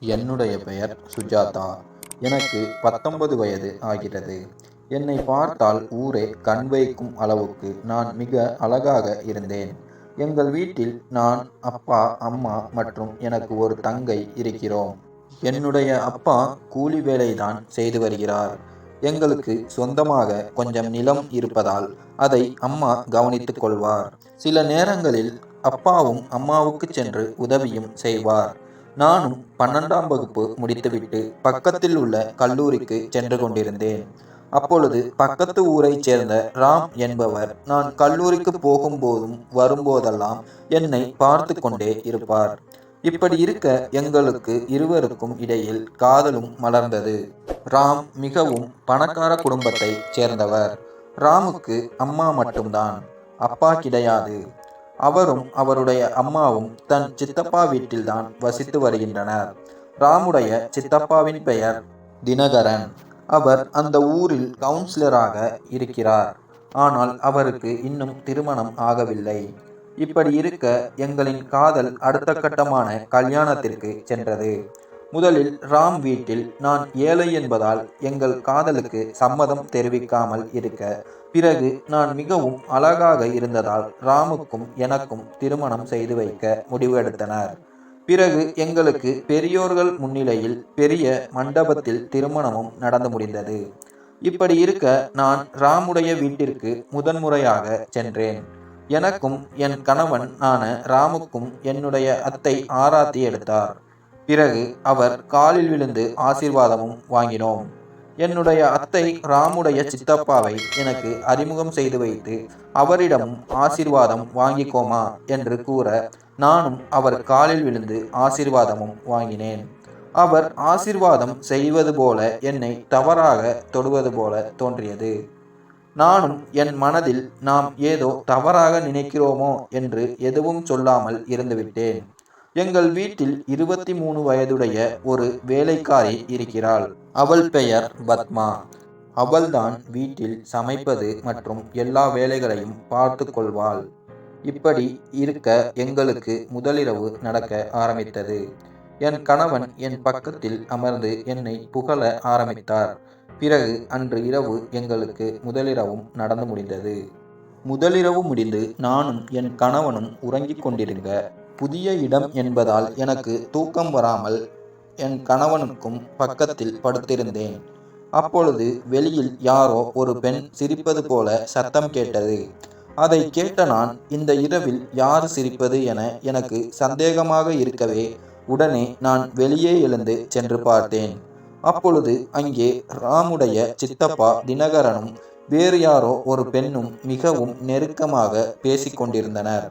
என்னுடைய பெயர் சுஜாதா. எனக்கு பத்தொன்பது வயது ஆகிறது. என்னை பார்த்தால் ஊரே கண் வைக்கும் அளவுக்கு நான் மிக அழகாக இருந்தேன். எங்கள் வீட்டில் நான் அப்பா அம்மா மற்றும் எனக்கு ஒரு தங்கை இருக்கிறோம். என்னுடைய அப்பா கூலி வேலைதான் செய்து வருகிறார். எங்களுக்கு சொந்தமாக கொஞ்சம் நிலம் இருப்பதால் அதை அம்மா கவனித்துக் கொள்வார். சில நேரங்களில் அப்பாவும் அம்மாவுக்கு சென்று உதவியும் செய்வார். நானும் பன்னெண்டாம் வகுப்பு முடித்துவிட்டு பக்கத்தில் உள்ள கல்லூரிக்கு சென்று கொண்டிருந்தேன். அப்பொழுது பக்கத்து ஊரைச் சேர்ந்த ராம் என்பவர் நான் கல்லூரிக்கு போகும்போதும் வரும்போதெல்லாம் என்னை பார்த்து கொண்டே இருப்பார். இப்படி இருக்க எங்களுக்கு இருவருக்கும் இடையில் காதலும் மலர்ந்தது. ராம் மிகவும் பணக்கார குடும்பத்தைச் சேர்ந்தவர். ராமுக்கு அம்மா மட்டும்தான். அப்பா கிடையாது. அவரும் அவருடைய அம்மாவும் தன் சித்தப்பா வீட்டில்தான் வசித்து வருகின்றனர். ராமுடைய சித்தப்பாவின் பெயர் தினகரன். அவர் அந்த ஊரில் கவுன்சிலராக இருக்கிறார். ஆனால் அவருக்கு இன்னும் திருமணம் ஆகவில்லை. இப்படி இருக்க எங்களின் காதல் அடுத்த கட்டமான கல்யாணத்திற்கு சென்றது. முதலில் ராம் வீட்டில் நான் ஏழை என்பதால் எங்கள் காதலுக்கு சம்மதம் தெரிவிக்காமல் இருக்க பிறகு நான் மிகவும் அழகாக இருந்ததால் ராமுக்கும் எனக்கும் திருமணம் செய்து வைக்க முடிவெடுத்தனர். பிறகு எங்களுக்கு பெரியோர்கள் முன்னிலையில் பெரிய மண்டபத்தில் திருமணமும் நடந்து முடிந்தது. இப்படி இருக்க நான் ராமுடைய வீட்டிற்கு முதன்முறையாக சென்றேன். எனக்கும் என் கணவன் ஆன ராமுக்கும் என்னுடைய அத்தை ஆராத்தி எடுத்தார். பிறகு அவர் காலில் விழுந்து ஆசீர்வாதமும் வாங்கினோம். என்னுடைய அத்தை ராமுடைய சித்தப்பாவை எனக்கு அறிமுகம் செய்து வைத்து அவரிடமும் ஆசீர்வாதம் வாங்கிக்கோமா என்று கூற நானும் அவர் காலில் விழுந்து ஆசீர்வாதமும் வாங்கினேன். அவர் ஆசீர்வாதம் செய்வது போல என்னை தவறாக தொடுவது போல தோன்றியது. நானும் என் மனதில் நாம் ஏதோ தவறாக நினைக்கிறோமோ என்று எதுவும் சொல்லாமல் இருந்துவிட்டேன். எங்கள் வீட்டில் இருபத்தி மூணு வயதுடைய ஒரு வேலைக்காரி இருக்கிறாள். அவள் பெயர் பத்மா. அவள்தான் வீட்டில் சமைப்பது மற்றும் எல்லா வேலைகளையும் பார்த்து கொள்வாள். இப்படி இருக்க எங்களுக்கு முதலிரவு நடக்க ஆரம்பித்தது. என் கணவன் என் பக்கத்தில் அமர்ந்து என்னை புகழ ஆரம்பித்தார். பிறகு அன்று இரவு எங்களுக்கு முதலிரவும் நடந்து முடிந்தது. முதலிரவு முடிந்து நானும் என் கணவனும் உறங்கிக் கொண்டிருங்க புதிய இடம் என்பதால் எனக்கு தூக்கம் வராமல் என் கணவனுக்கும் பக்கத்தில் படுத்திருந்தேன். அப்பொழுது வெளியில் யாரோ ஒரு பெண் சிரிப்பது போல சத்தம் கேட்டது. அதை கேட்ட நான் இந்த இரவில் யார் சிரிப்பது என எனக்கு சந்தேகமாக இருக்கவே உடனே நான் வெளியே எழுந்து சென்று பார்த்தேன். அப்பொழுது அங்கே ராமுடைய சித்தப்பா தினகரனும் வேறு யாரோ ஒரு பெண்ணும் மிகவும் நெருக்கமாக பேசிக்கொண்டிருந்தனர்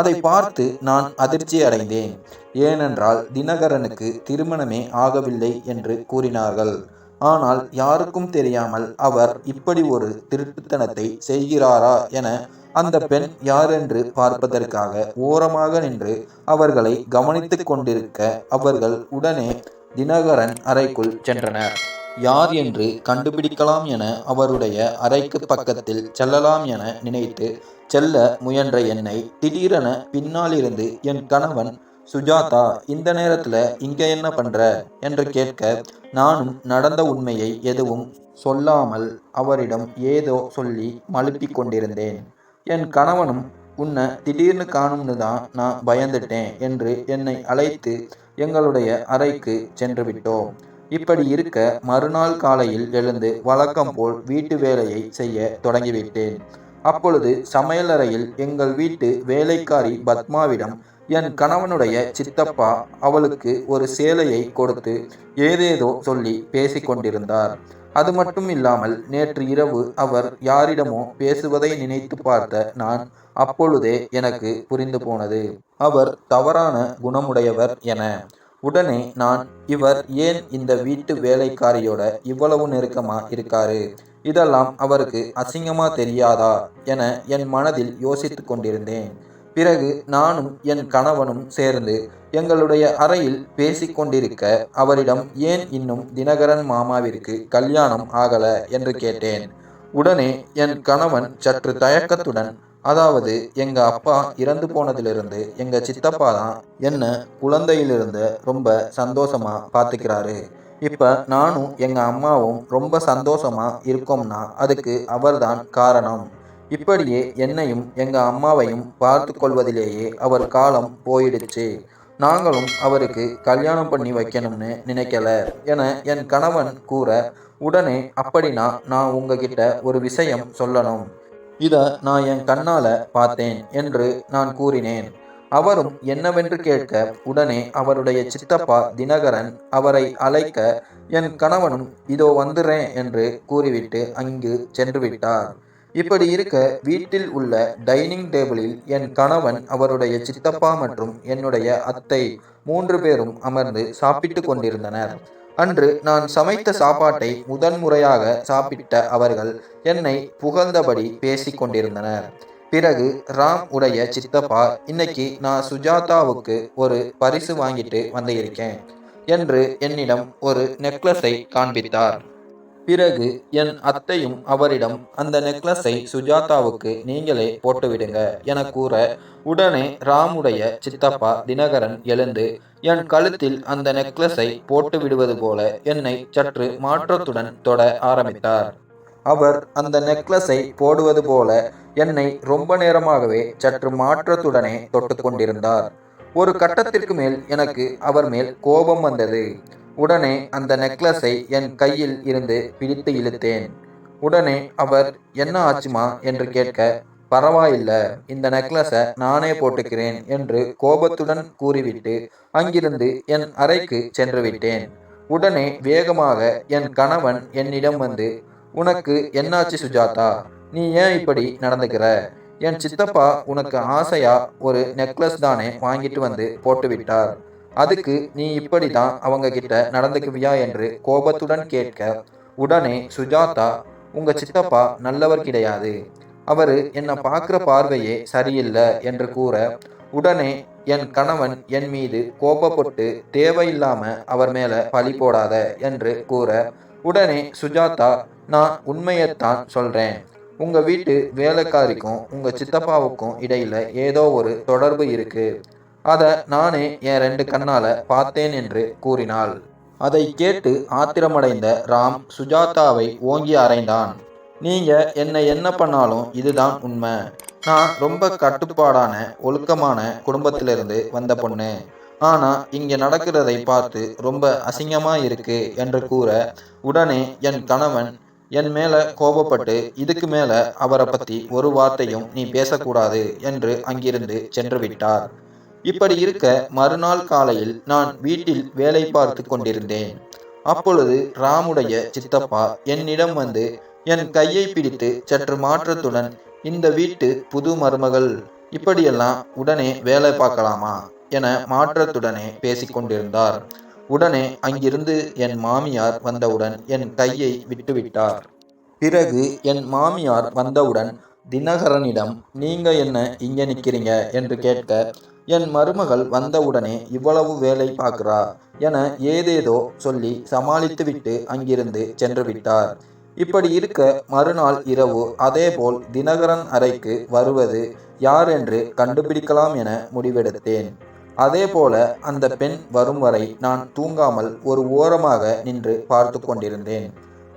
அதை பார்த்து நான் அதிர்ச்சி அடைந்தேன். ஏனென்றால் தினகரனுக்கு திருமணமே ஆகவில்லை என்று கூறினார்கள். ஆனால் யாருக்கும் தெரியாமல் அவர் இப்படி ஒரு திருட்டுத்தனத்தை செய்கிறாரா என அந்த பெண் யாரென்று பார்ப்பதற்காக ஓரமாக நின்று அவர்களை கவனித்துக் கொண்டிருக்க அவர்கள் உடனே தினகரன் அறைக்குள் சென்றனர். யார் என்று கண்டுபிடிக்கலாம் என அவருடைய அறைக்கு பக்கத்தில் செல்லலாம் என நினைத்து செல்ல முயன்ற என்னை திடீரென பின்னாலிருந்து என் கணவன் சுஜாதா இந்த நேரத்துல இங்க என்ன பண்ற? என்று கேட்க நானும் நடந்த உண்மையை எதுவும் சொல்லாமல் அவரிடம் ஏதோ சொல்லி மழுப்பிக் கொண்டிருந்தேன். என் கணவனும் உன்னை திடீர்னு காணும்னு தான் நான் பயந்துட்டேன் என்று என்னை அழைத்து எங்களுடைய அறைக்கு சென்று விட்டோம். இப்படி இருக்க மறுநாள் காலையில் எழுந்து வழக்கம் போல் வீட்டு வேலையை செய்ய தொடங்கிவிட்டேன். அப்பொழுது சமையலறையில் எங்கள் வீட்டு வேலைக்காரி பத்மாவிடம் என் கணவனுடைய சித்தப்பா அவளுக்கு ஒரு சேலையை கொடுத்து ஏதேதோ சொல்லி பேசிக்கொண்டிருந்தார் அது மட்டும் இல்லாமல் நேற்று இரவு அவர் யாரிடமோ பேசுவதை நினைத்து பார்த்த நான் அப்பொழுதே எனக்கு புரிந்து போனது. அவர் தவறான குணமுடையவர் என. உடனே நான் இவர் ஏன் இந்த வீட்டு வேலைக்காரியோட இவ்வளவு நெருக்கமா இருக்காரு? இதெல்லாம் அவருக்கு அசிங்கமா தெரியாதா என என் மனதில் யோசித்து கொண்டிருந்தேன். பிறகு நானும் என் கணவனும் சேர்ந்து எங்களுடைய அறையில் பேசிக்கொண்டிருக்க அவரிடம் ஏன் இன்னும் தினகரன் மாமாவிற்கு கல்யாணம் ஆகல என்று கேட்டேன். உடனே என் கணவன் சற்று தயக்கத்துடன் அதாவது எங்க அப்பா இறந்து போனதிலிருந்து எங்க சித்தப்பா தான் என்ன குழந்தையிலிருந்து ரொம்ப சந்தோஷமா பார்த்துக்கிறாரு இப்போ நானும் எங்கள் அம்மாவும் ரொம்ப சந்தோஷமாக இருக்கோம்னா அதுக்கு அவர்தான் காரணம். இப்படியே என்னையும் எங்கள் அம்மாவையும் பார்த்து கொள்வதிலேயே அவர் காலம் போயிடுச்சு. நாங்களும் அவருக்கு கல்யாணம் பண்ணி வைக்கணும்னு நினைக்கல என என் கணவன் கூற உடனே அப்படின்னா நான் உங்ககிட்ட ஒரு விஷயம் சொல்லணும். இதை நான் என் கண்ணால் பார்த்தேன் என்று நான் கூறினேன். அவரும் என்னவென்று கேட்க உடனே அவருடைய சித்தப்பா தினகரன் அவரை அழைக்க என் கணவனும் இதோ வந்துடுறேன் என்று கூறிவிட்டு அங்கு சென்று விட்டார். இப்படி இருக்க வீட்டில் உள்ள டைனிங் டேபிளில் என் கணவன் அவருடைய சித்தப்பா மற்றும் என்னுடைய அத்தை மூன்று பேரும் அமர்ந்து சாப்பிட்டு கொண்டிருந்தனர். அன்று நான் சமைத்த சாப்பாட்டை முதன்முறையாக சாப்பிட்ட அவர்கள் என்னை புகழ்ந்தபடி பேசிக் கொண்டிருந்தனர். பிறகு ராம் உடைய சித்தப்பா இன்னைக்கு நான் சுஜாதாவுக்கு ஒரு பரிசு வாங்கிட்டு வந்திருக்கேன் என்று என்னிடம் ஒரு நெக்லஸை காண்பித்தார். பிறகு என் அத்தையும் அவரிடம் அந்த நெக்லஸை சுஜாதாவுக்கு நீங்களே போட்டுவிடுங்க என கூற உடனே ராமுடைய சித்தப்பா தினகரன் எழுந்து என் கழுத்தில் அந்த நெக்லஸை போட்டு விடுவது போல என்னை சற்று மாற்றத்துடன் தொட ஆரம்பித்தார். அவர் அந்த நெக்லஸை போடுவது போல என்னை ரொம்ப நேரமாகவே சற்று மாற்றத்துடனே தொட்டு கொண்டிருந்தார். ஒரு கட்டத்திற்கு மேல் எனக்கு அவர் மேல் கோபம் வந்தது. உடனே அந்த நெக்லஸை என் கையில் இருந்து பிடித்து இழுத்தேன். உடனே அவர் என்ன ஆச்சுமா? என்று கேட்க பரவாயில்ல இந்த நெக்லஸை நானே போட்டுக்கிறேன் என்று கோபத்துடன் கூறிவிட்டு அங்கிருந்து என் அறைக்கு சென்று விட்டேன். உடனே வேகமாக என் கணவன் என்னிடம் வந்து உனக்கு என்னாச்சு சுஜாதா? நீ ஏன் இப்படி நடந்துக்கிற? என் சித்தப்பா உனக்கு ஆசையா ஒரு நெக்லஸ் தானே வாங்கிட்டு வந்து போட்டு விட்டார் அதுக்கு நீ இப்படிதான் அவங்க கிட்ட நடந்துக்குவியா என்று கோபத்துடன் கேட்க உடனே சுஜாதா உங்க சித்தப்பா நல்லவர் கிடையாது. அவரு என்னை பார்க்குற பார்வையே சரியில்லை என்று கூற உடனே என் கணவன் என் மீது கோபப்பட்டு தேவையில்லாம அவர் மேல பழி போடாத என்று கூற உடனே சுஜாதா நான் உண்மையைத்தான் சொல்றேன். உங்க வீட்டு வேலைக்காரிக்கும் உங்க சித்தப்பாவுக்கும் இடையில ஏதோ ஒரு தொடர்பு இருக்கு. அதை நானே என் ரெண்டு கண்ணால பார்த்தேன் என்று கூறினாள். அதை கேட்டு ஆத்திரமடைந்த ராம் சுஜாதாவை ஓங்கி அறைந்தான். நீங்க என்ன என்ன பண்ணாலும் இதுதான் உண்மை. நான் ரொம்ப கட்டுப்பாடான ஒழுக்கமான குடும்பத்திலிருந்து வந்த பொண்ணு. ஆனா இங்க நடக்கிறதை பார்த்து ரொம்ப அசிங்கமா இருக்கு என்று கூற உடனே என் கணவன் என் மேல கோபப்பட்டு இதுக்கு மேல அவரை பத்தி ஒரு வார்த்தையும் நீ பேசக்கூடாது என்று அங்கிருந்து சென்று விட்டார் இப்படி இருக்க மறுநாள் காலையில் நான் வீட்டில் வேலை பார்த்து கொண்டிருந்தேன். அப்பொழுது ராமுடைய சித்தப்பா என்னிடம் வந்து என் கையை பிடித்து சற்று மாற்றத்துடன் இந்த வீட்டு புது மருமகள் இப்படியெல்லாம் உடனே வேலை பார்க்கலாமா? என மாற்றத்துடனே பேசிக்கொண்டிருந்தார் உடனே அங்கிருந்து என் மாமியார் வந்தவுடன் என் கையை விட்டுவிட்டார். பிறகு என் மாமியார் வந்தவுடன் தினகரனிடம் நீங்க என்ன இங்க நிற்கிறீங்க என்று கேட்க என் மருமகள் வந்தவுடனே இவ்வளவு வேலை பார்க்கிறா என ஏதேதோ சொல்லி சமாளித்துவிட்டு அங்கிருந்து சென்று விட்டார் இப்படி இருக்க மறுநாள் இரவு அதேபோல் தினகரன் அறைக்கு வருவது யார் என்று கண்டுபிடிக்கலாம் என முடிவெடுத்தேன். அதே போல அந்த பெண் வரும் வரை நான் தூங்காமல் ஒரு ஓரமாக நின்று பார்த்து கொண்டிருந்தேன்.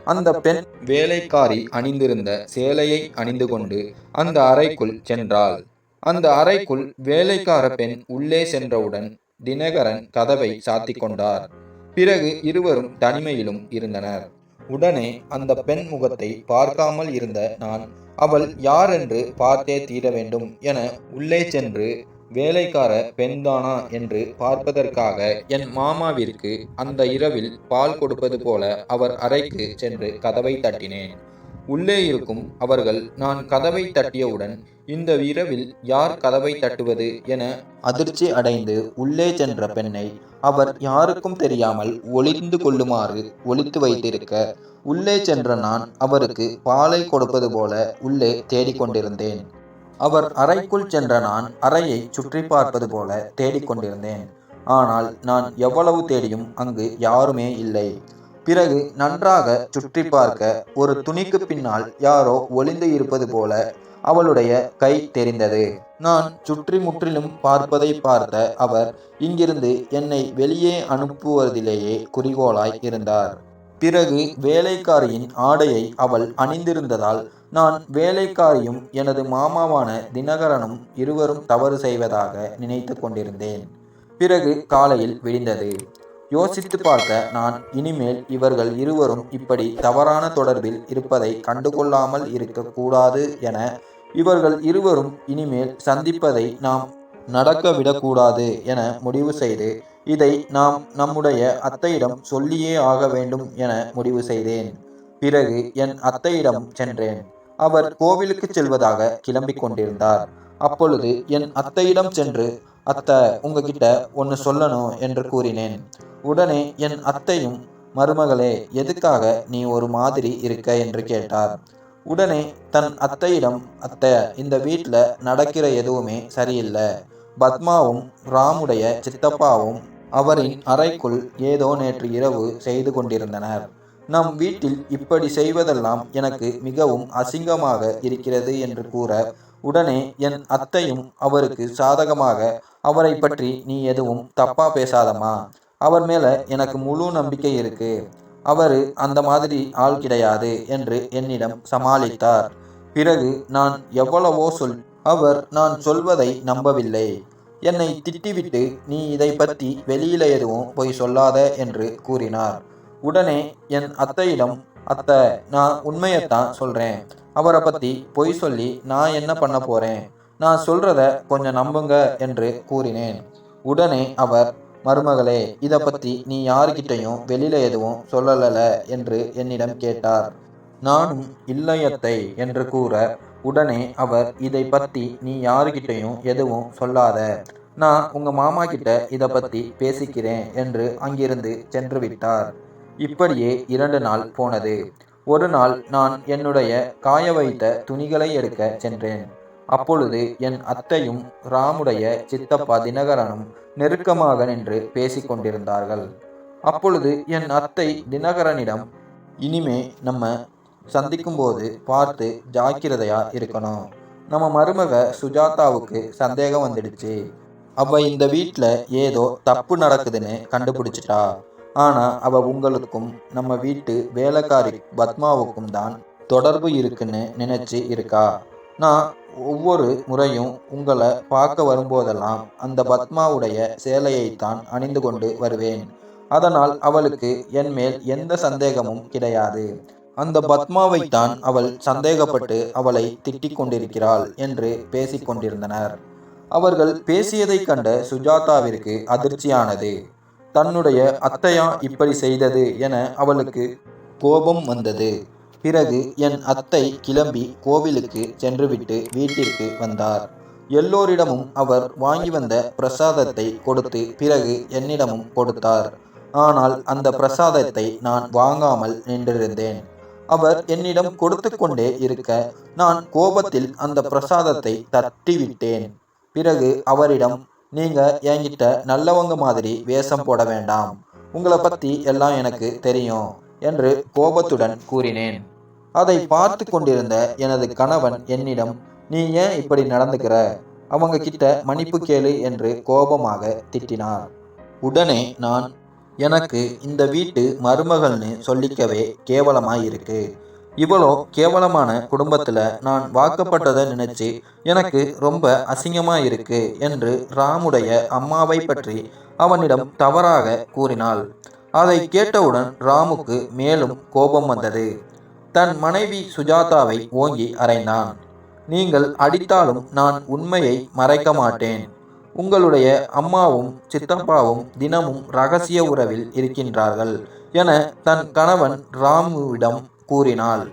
அந்த பெண் வேலைக்காரி அணிந்திருந்த சேலையை அணிந்து கொண்டு அந்த அறைக்குள் சென்றாள். அந்த அறைக்குள் வேலைக்கார பெண் உள்ளே சென்றவுடன் தினகரன் கதவை சாத்தி கொண்டார். பிறகு இருவரும் தனிமையிலும் இருந்தனர். உடனே அந்த பெண் முகத்தை பார்க்காமல் இருந்த நான் அவள் யார் என்று பார்த்தே தீர வேண்டும் என உள்ளே சென்று வேலைக்கார பெண்தானா என்று பார்ப்பதற்காக என் மாமாவிற்கு அந்த இரவில் பால் கொடுப்பது போல அவர் அறைக்கு சென்று கதவை தட்டினேன். உள்ளே இருக்கும் அவர்கள் நான் கதவை தட்டியவுடன் இந்த இரவில் யார் கதவை தட்டுவது என அதிர்ச்சி அடைந்து உள்ளே சென்ற பெண்ணை அவர் யாருக்கும் தெரியாமல் ஒளிந்து கொள்ளுமாறு ஒளித்து வைத்திருக்க உள்ளே சென்ற நான் அவருக்கு பாலை கொடுப்பது போல உள்ளே தேடிக்கொண்டிருந்தேன். அவர் அறைக்குள் சென்ற நான் அறையை சுற்றி பார்ப்பது போல தேடிக்கொண்டிருந்தேன். ஆனால் நான் எவ்வளவு தேடியும் அங்கு யாருமே இல்லை. பிறகு நன்றாக சுற்றி பார்க்க ஒரு துணிக்கு பின்னால் யாரோ ஒளிந்து இருப்பது போல அவளுடைய கை தெரிந்தது. நான் சுற்றி முற்றிலும் பார்ப்பதை பார்த்த அவர் இங்கிருந்து என்னை வெளியே அனுப்புவதிலேயே குறிகோளாய் இருந்தார். பிறகு வேலைக்காரியின் ஆடையை அவள் அணிந்திருந்ததால் நான் வேலைக்காரியும் எனது மாமாவான தினகரனும் இருவரும் தவறு செய்வதாக நினைத்து கொண்டிருந்தேன். பிறகு காலையில் விடிந்தது. யோசித்து பார்த்த நான் இனிமேல் இவர்கள் இருவரும் இப்படி தவறான தொடர்பில் இருப்பதை கண்டுகொள்ளாமல் இருக்கக்கூடாது என இவர்கள் இருவரும் இனிமேல் சந்திப்பதை நாம் நடக்க விடக்கூடாது என முடிவு செய்து இதை நாம் நம்முடைய அத்தையிடம் சொல்லியே ஆக வேண்டும் என முடிவு செய்தேன். பிறகு என் அத்தையிடம் சென்றேன். அவர் கோவிலுக்கு செல்வதாக கிளம்பிக் கொண்டிருந்தார். அப்பொழுது என் அத்தையிடம் சென்று அத்தை உங்ககிட்ட ஒன்று சொல்லணும் என்று கூறினேன். உடனே என் அத்தையும் மருமகளே எதுக்காக நீ ஒரு மாதிரி இருக்க? என்று கேட்டார். உடனே தன் அத்தையிடம் அத்தை இந்த வீட்டில் நடக்கிற எதுவுமே சரியில்லை. பத்மாவும் ராமுடைய சித்தப்பாவும் அவரின் அறைக்குள் ஏதோ நேற்று இரவு செய்து கொண்டிருந்தனர். நம் வீட்டில் இப்படி செய்வதெல்லாம் எனக்கு மிகவும் அசிங்கமாக இருக்கிறது என்று கூற உடனே என் அத்தையும் அவருக்கு சாதகமாக அவரை பற்றி நீ எதுவும் தப்பா பேசாதம்மா. அவர் மேல எனக்கு முழு நம்பிக்கை இருக்கு. அவர் அந்த மாதிரி ஆள் கிடையாது என்று என்னிடம் சமாளித்தார். பிறகு நான் எவ்வளவோ சொல் அவர் நான் சொல்வதை நம்பவில்லை. என்னை திட்டிவிட்டு நீ இதை பற்றி வெளியில எதுவும் போய் சொல்லாத என்று கூறினார். உடனே என் அத்தையிடம் அத்தை நான் உண்மையைத்தான் சொல்கிறேன் அவரை பற்றி பொய் சொல்லி நான் என்ன பண்ண போகிறேன் நான் சொல்கிறத கொஞ்சம் நம்புங்க என்று கூறினேன். உடனே அவர் மருமகளே இதை பற்றி நீ யாருக்கிட்டையும் வெளியில் எதுவும் சொல்லல என்று என்னிடம் கேட்டார். நானும் இல்லையத்தை என்று கூற உடனே அவர் இதை பற்றி நீ யாருக்கிட்டையும் எதுவும் சொல்லாத. நான் உங்கள் மாமா கிட்ட இதை பற்றி பேசிக்கிறேன் என்று அங்கிருந்து சென்று விட்டார். இப்படியே இரண்டு நாள் போனது. ஒரு நாள் நான் என்னுடைய காய வைத்த துணிகளை எடுக்க சென்றேன். அப்பொழுது என் அத்தையும் ராமுடைய சித்தப்பா தினகரனும் நெருக்கமாக நின்று பேசிக்கொண்டிருந்தார்கள். அப்பொழுது என் அத்தை தினகரனிடம் இனிமே நம்ம சந்திக்கும்போது பார்த்து ஜாக்கிரதையா இருக்கணும். நம்ம மருமக சுஜாதாவுக்கு சந்தேகம் வந்துடுச்சு. அவ இந்த வீட்டில் ஏதோ தப்பு நடக்குதுன்னு கண்டுபிடிச்சிட்டா. ஆனால் அவள் உங்களுக்கும் நம்ம வீட்டு வேலைக்காரி பத்மாவுக்கும் தான் தொடர்பு இருக்குன்னு நினச்சி இருக்கா? நான் ஒவ்வொரு முறையும் உங்களை பார்க்க வரும்போதெல்லாம் அந்த பத்மாவுடைய சேலையைத்தான் அணிந்து கொண்டு வருவேன். அதனால் அவளுக்கு என் மேல் எந்த சந்தேகமும் கிடையாது. அந்த பத்மாவைத்தான் அவள் சந்தேகப்பட்டு அவளை திட்டிக் கொண்டிருக்கிறாள் என்று பேசிக் கொண்டிருந்தனர். அவர்கள் பேசியதைக் கண்ட சுஜாதாவிற்கு அதிர்ச்சியானது. தன்னுடைய அத்தையா இப்படி செய்தது என அவளுக்கு கோபம் வந்தது. பிறகு என் அத்தை கிளம்பி கோவிலுக்கு சென்றுவிட்டு வீட்டிற்கு வந்தார். எல்லோரிடமும் அவர் வாங்கி வந்த பிரசாதத்தை கொடுத்து பிறகு என்னிடமும் கொடுத்தார். ஆனால் அந்த பிரசாதத்தை நான் வாங்காமல் நின்றிருந்தேன். அவர் என்னிடம் கொடுத்து கொண்டே இருக்க நான் கோபத்தில் அந்த பிரசாதத்தை தட்டிவிட்டேன். பிறகு அவரிடம் நீங்கள் என்கிட்ட நல்லவங்க மாதிரி வேஷம் போட வேண்டாம். உங்களை பற்றி எல்லாம் எனக்கு தெரியும் என்று கோபத்துடன் கூறினேன். அதை பார்த்து கொண்டிருந்த எனது கணவன் என்னிடம் நீ ஏன் இப்படி நடந்துக்கிற? அவங்க கிட்ட மன்னிப்பு கேளு என்று கோபமாக திட்டினார். உடனே நான் எனக்கு இந்த வீட்டு மருமகள்னு சொல்லிக்கவே கேவலமாயிருக்கு. இருக்கு இவ்வளோ கேவலமான குடும்பத்தில் நான் வாக்கப்பட்டதை நினைச்சு எனக்கு ரொம்ப அசிங்கமாக இருக்கு என்று ராமுடைய அம்மாவை பற்றி அவனிடம் தவறாக கூறினாள். அதை கேட்டவுடன் ராமுக்கு மேலும் கோபம் வந்தது. தன் மனைவி சுஜாதாவை ஓங்கி அறைந்தான். நீங்கள் அடித்தாலும் நான் உண்மையை மறைக்க மாட்டேன். உங்களுடைய அம்மாவும் சித்தப்பாவும் தினமும் ரகசிய உறவில் இருக்கின்றார்கள் என தன் கணவன் ராமுவிடம் கூறினாள்.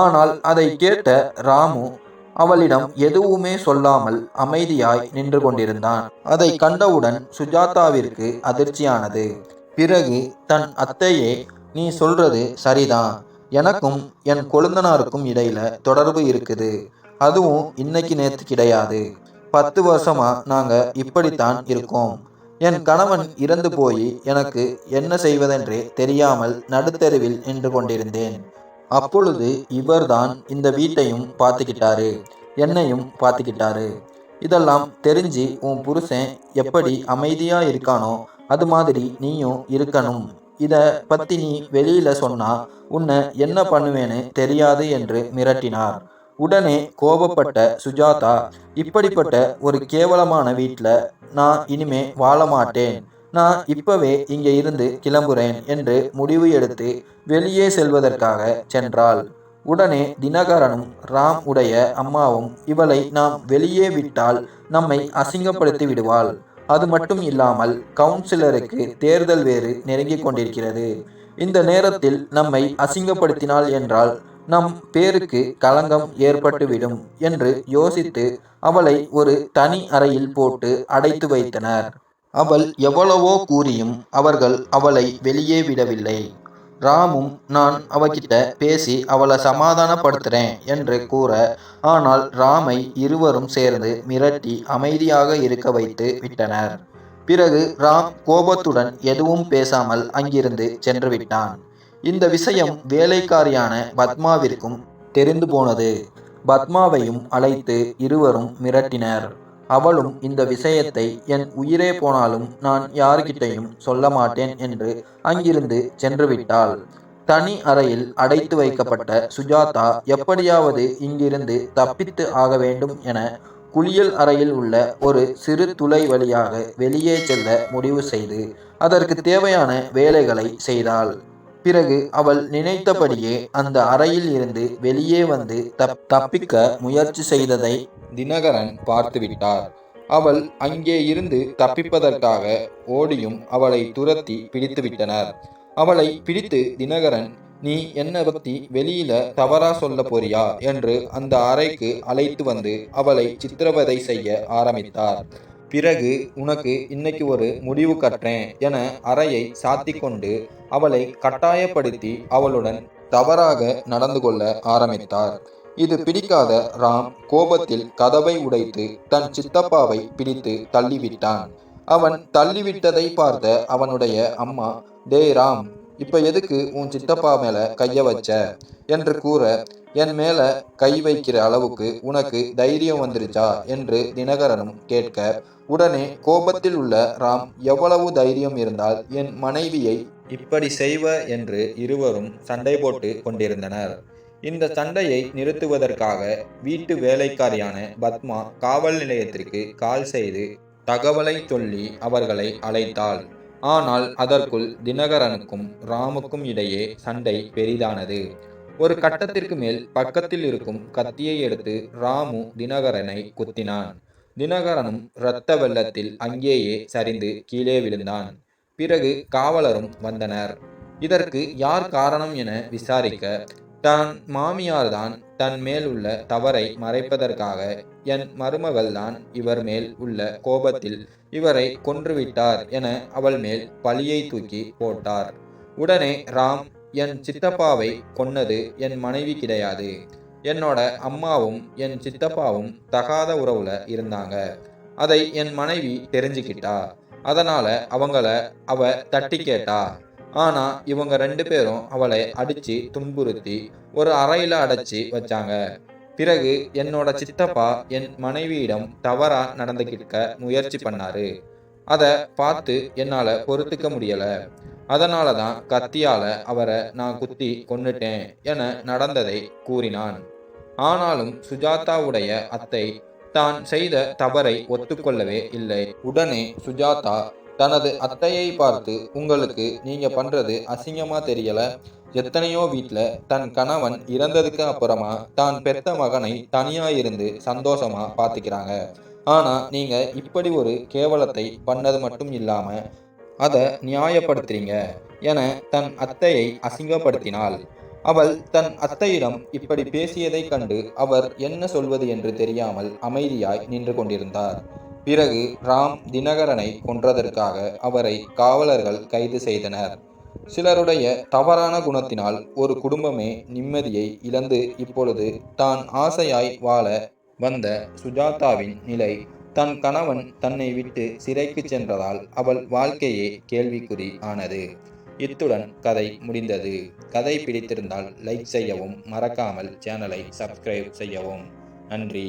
ஆனால் அதை கேட்ட ராமு அவளிடம் எதுவுமே சொல்லாமல் அமைதியாய் நின்று கொண்டிருந்தான். அதை கண்டவுடன் சுஜாதாவிற்கு அதிர்ச்சியானது. பிறகு தன் அத்தையே நீ சொல்றது சரிதான் எனக்கும் என் கொழுந்தனாருக்கும் இடையில தொடர்பு இருக்குது. அதுவும் இன்னைக்கு நேத்து கிடையாது. பத்து வருஷமா நாங்க இப்படித்தான் இருக்கோம். என் கணவன் இறந்து போய் எனக்கு என்ன செய்வதென்றே தெரியாமல் நடுத்தெருவில் நின்று கொண்டிருந்தேன். அப்பொழுது இவர்தான் இந்த வீட்டையும் பார்த்துக்கிட்டாரு என்னையும் பார்த்துக்கிட்டாரு. இதெல்லாம் தெரிஞ்சு உன் புருஷன் எப்படி அமைதியா இருக்கானோ அது மாதிரி நீயும் இருக்கணும். இதை பத்தி நீ வெளியில சொன்னா உன்னை என்ன பண்ணுவேன்னு தெரியாது என்று மிரட்டினார். உடனே கோபப்பட்ட சுஜாதா இப்படிப்பட்ட ஒரு கேவலமான வீட்டில் நான் இனிமே வாழ மாட்டேன். நான் இப்பவே இங்கே இருந்து கிளம்புறேன் என்று முடிவு எடுத்து வெளியே செல்வதற்காக சென்றாள். உடனே தினகரனும் ராம் உடைய அம்மாவும் இவளை நாம் வெளியே விட்டால் நம்மை அசிங்கப்படுத்தி விடுவாள். அது மட்டும் இல்லாமல் கவுன்சிலருக்கு தேர்தல் வேறு நெருங்கிக் கொண்டிருக்கிறது. இந்த நேரத்தில் நம்மை அசிங்கப்படுத்தினாள் என்றால் நம் பேருக்கு களங்கம் ஏற்பட்டுவிடும் என்று யோசித்து அவளை ஒரு தனி அறையில் போட்டு அடைத்து வைத்தனர். அவள் எவ்வளவோ கூறியும் அவர்கள் அவளை வெளியே விடவில்லை. ராமும் நான் அவகிட்ட பேசி அவளை சமாதானப்படுத்துறேன் என்று கூற ஆனால் ராமை இருவரும் சேர்ந்து மிரட்டி அமைதியாக இருக்க வைத்து விட்டனர். பிறகு ராம் கோபத்துடன் எதுவும் பேசாமல் அங்கிருந்து சென்று விட்டான். இந்த விஷயம் வேலைக்காரியான பத்மாவிற்கும் தெரிந்து போனது. பத்மாவையும் அழைத்து இருவரும் மிரட்டினர். அவளும் இந்த விஷயத்தை என் உயிரே போனாலும் நான் யார்கிட்டையும் சொல்ல மாட்டேன் என்று அங்கிருந்து சென்றுவிட்டாள். தனி அறையில் அடைத்து வைக்கப்பட்ட சுஜாதா எப்படியாவது இங்கிருந்து தப்பித்து ஆக வேண்டும் என குளியல் அறையில் உள்ள ஒரு சிறு துளை வழியாக வெளியே செல்ல முடிவு செய்து அதற்கு தேவையான வேலைகளை செய்தாள். பிறகு அவள் நினைத்தபடியே அந்த அறையில் இருந்து வெளியே வந்து தப் தப்பிக்க முயற்சி செய்ததை தினகரன் பார்த்துவிட்டார். அவள் அங்கே இருந்து தப்பிப்பதற்காக ஓடியும் அவளை துரத்தி பிடித்துவிட்டனர் அவளை பிடித்து தினகரன் நீ என்ன பத்தி வெளியில தவறா சொல்ல போறியா? என்று அந்த அறைக்கு அழைத்து வந்து அவளை சித்திரவதை செய்ய ஆரம்பித்தார். பிறகு உனக்கு இன்னைக்கு ஒரு முடிவு கட்டேன் என அறையை சாத்தி கொண்டு அவளை கட்டாயப்படுத்தி அவளுடன் தவறாக நடந்து கொள்ள ஆரம்பித்தார். இது பிடிக்காத ராம் கோபத்தில் கதவை உடைத்து தன் சித்தப்பாவை பிடித்து தள்ளிவிட்டான். அவன் தள்ளிவிட்டதை பார்த்த அவனுடைய அம்மா டே ராம் இப்போ எதுக்கு உன் சித்தப்பா மேலே கைய வச்ச? என்று கூற என் மேலே கை வைக்கிற அளவுக்கு உனக்கு தைரியம் வந்துருச்சா? என்று தினகரனும் கேட்க உடனே கோபத்தில் உள்ள ராம் எவ்வளவு தைரியம் இருந்தால் என் மனைவியை இப்படி செய்வ? என்று இருவரும் சண்டை போட்டு கொண்டிருந்தனர். இந்த சண்டையை நிறுத்துவதற்காக வீட்டு வேலைக்காரியான பத்மா காவல் நிலையத்திற்கு கால் செய்து தகவலை சொல்லி அவர்களை அழைத்தாள். ஆனால் அதற்குள் தினகரனுக்கும் ராமுக்கும் இடையே சண்டை பெரிதானது. ஒரு கட்டத்திற்கு மேல் பக்கத்தில் இருக்கும் கத்தியை எடுத்து ராமு தினகரனை குத்தினான். தினகரனும் இரத்த வெள்ளத்தில் அங்கேயே சரிந்து கீழே விழுந்தான். பிறகு காவலரும் வந்தனர். இதற்கு யார் காரணம் என விசாரிக்க தான் மாமியார்தான் தன் மேல் உள்ள தவறை மறைப்பதற்காக என் மருமகள் தான் இவர் மேல் உள்ள கோபத்தில் இவரை கொன்றுவிட்டார் என அவள் மேல் பழியை தூக்கி போட்டார். உடனே ராம் என் சித்தப்பாவை கொன்னது என் மனைவி கிடையாது. என்னோட அம்மாவும் என் சித்தப்பாவும் தகாத உறவுல இருந்தாங்க. அதை என் மனைவி தெரிஞ்சுக்கிட்டா. அதனால அவங்கள அவ தட்டி கேட்டா. ஆனா இவங்க ரெண்டு பேரும் அவளை அடிச்சு துன்புறுத்தி ஒரு அறையில அடைச்சி வச்சாங்க. பிறகு என்னோட சித்தப்பா என் மனைவியிடம் தவறா நடந்துக்கிட்ட முயற்சி பண்ணாரு. அதை பார்த்து என்னால பொறுத்துக்க முடியல. அதனால தான் கத்தியால அவரை நான் குத்தி கொன்னுட்டேன் என நடந்ததை கூறினான். ஆனாலும் சுஜாதாவுடைய அத்தை தான் செய்த தவறை ஒத்துக்கொள்ளவே இல்லை. உடனே சுஜாதா தனது அத்தையை பார்த்து உங்களுக்கு நீங்க பண்றது அசிங்கமா தெரியல. எத்தனையோ வீட்டில் தன் கணவன் இறந்ததுக்கு அப்புறமா தான் பெத்த மகனை தனியா இருந்து சந்தோஷமா பாத்துக்கிறாங்க. ஆனா நீங்க இப்படி ஒரு கேவலத்தை பண்ணது மட்டும் இல்லாம அதை நியாயப்படுத்துறீங்க என தன் அத்தையை அசிங்கப்படுத்தினாள். அவள் தன் அத்தையிடம் இப்படி பேசியதைக் கண்டு அவர் என்ன சொல்வது என்று தெரியாமல் அமைதியாய் நின்று கொண்டிருந்தார். பிறகு ராம் தினகரனை கொன்றதற்காக அவரை காவலர்கள் கைது செய்தனர். சிலருடைய தவறான குணத்தினால் ஒரு குடும்பமே நிம்மதியை இழந்து இப்பொழுது தான் ஆசையாய் வாழ வந்த சுஜாதாவின் நிலை தன் கணவன் தன்னை விட்டு சிறைக்கு சென்றதால் அவள் வாழ்க்கையே கேள்விக்குறி ஆனது. இத்துடன் கதை முடிந்தது. கதை பிடித்திருந்தால் லைக் செய்யவும் மறக்காமல் சேனலை சப்ஸ்கிரைப் செய்யவும். நன்றி.